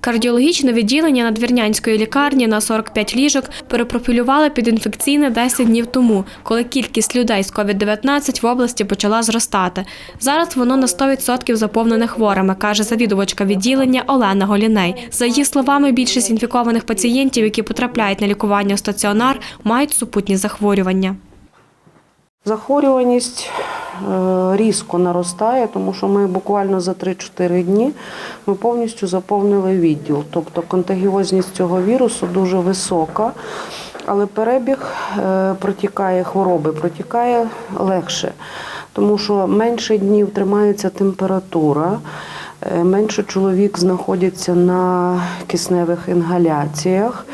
Кардіологічне відділення надвірнянської лікарні на 45 ліжок перепрофілювали під інфекційне 10 днів тому, коли кількість людей з COVID-19 в області почала зростати. Зараз воно на 100% заповнене хворими, каже завідувачка відділення Олена Голіней. За її словами, більшість інфікованих пацієнтів, які потрапляють на лікування у стаціонар, мають супутні захворювання. Захворюваність різко наростає, тому що ми буквально за 3-4 дні ми повністю заповнили відділ. Тобто контагіозність цього вірусу дуже висока, але перебіг е, протікає хвороби, протікає легше, тому що менше днів тримається температура. е, Менше чоловік знаходиться на кисневих інгаляціях.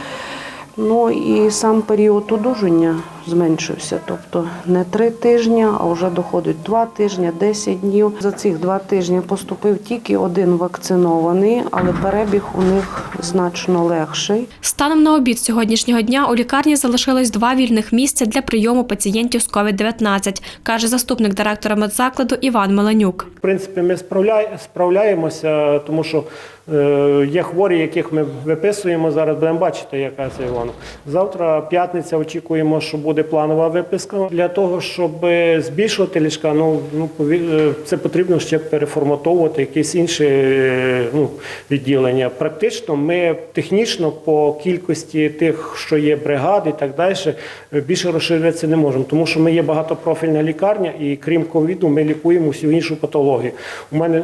Ну і сам період одужання зменшився. Тобто не три тижні, а вже доходить два тижні, 10 днів. За цих два тижні поступив тільки один вакцинований, але перебіг у них значно легший. Станом на обід сьогоднішнього дня у лікарні залишилось два вільних місця для прийому пацієнтів з COVID-19, каже заступник директора медзакладу Іван Меленюк. В принципі, ми справляємося, тому що е, є хворі, яких ми виписуємо зараз. Будемо бачити, яка це Івано. Завтра п'ятниця. Очікуємо, що буде планова виписка. Для того, щоб е, збільшувати ліжка, ну ну е, це потрібно ще переформатовувати якісь інші е, ну, відділення. Практично ми технічно по кількості тих, що є бригади і так далі, більше розширюватися не можемо, тому що ми є багатопрофільна лікарня, і крім ковіду, ми лікуємо всю іншу патологію. У мене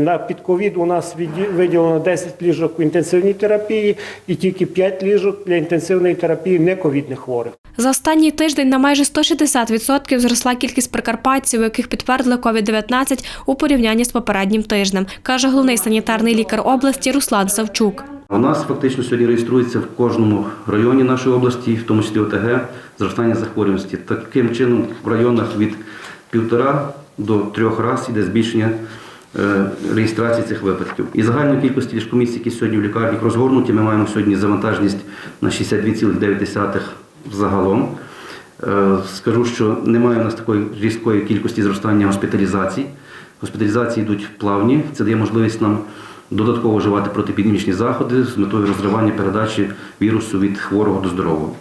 на під ковід у нас виділено 10 ліжок в інтенсивній терапії і тільки 5 ліжок для інтенсивної терапії нековідних хворих. За останній тиждень на майже 160% зросла кількість прикарпатців, у яких підтвердили COVID-19 у порівнянні з попереднім тижнем, каже головний санітарний лікар області Руслан Савчук. У нас фактично сьогодні реєструється в кожному районі нашої області, в тому числі ОТГ, зростання захворюваності. Таким чином, в районах від півтора до трьох разів іде збільшення е, реєстрації цих випадків. І загальної кількості ліжкомісць, які сьогодні в лікарнях розгорнуті, ми маємо сьогодні завантаженість на 62,9 загалом. Е, Скажу, що немає у нас такої різкої кількості зростання госпіталізацій. Госпіталізації йдуть плавні. Це дає можливість нам додатково вживати протипідемічні заходи з метою розривання передачі вірусу від хворого до здорового.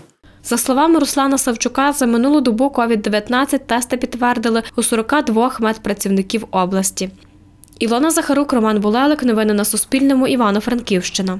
За словами Руслана Савчука, за минулу добу COVID-19 тести підтвердили у 42 медпрацівників області. Ілона Захарук, Роман Булелик. Новини на Суспільному. Івано-Франківщина.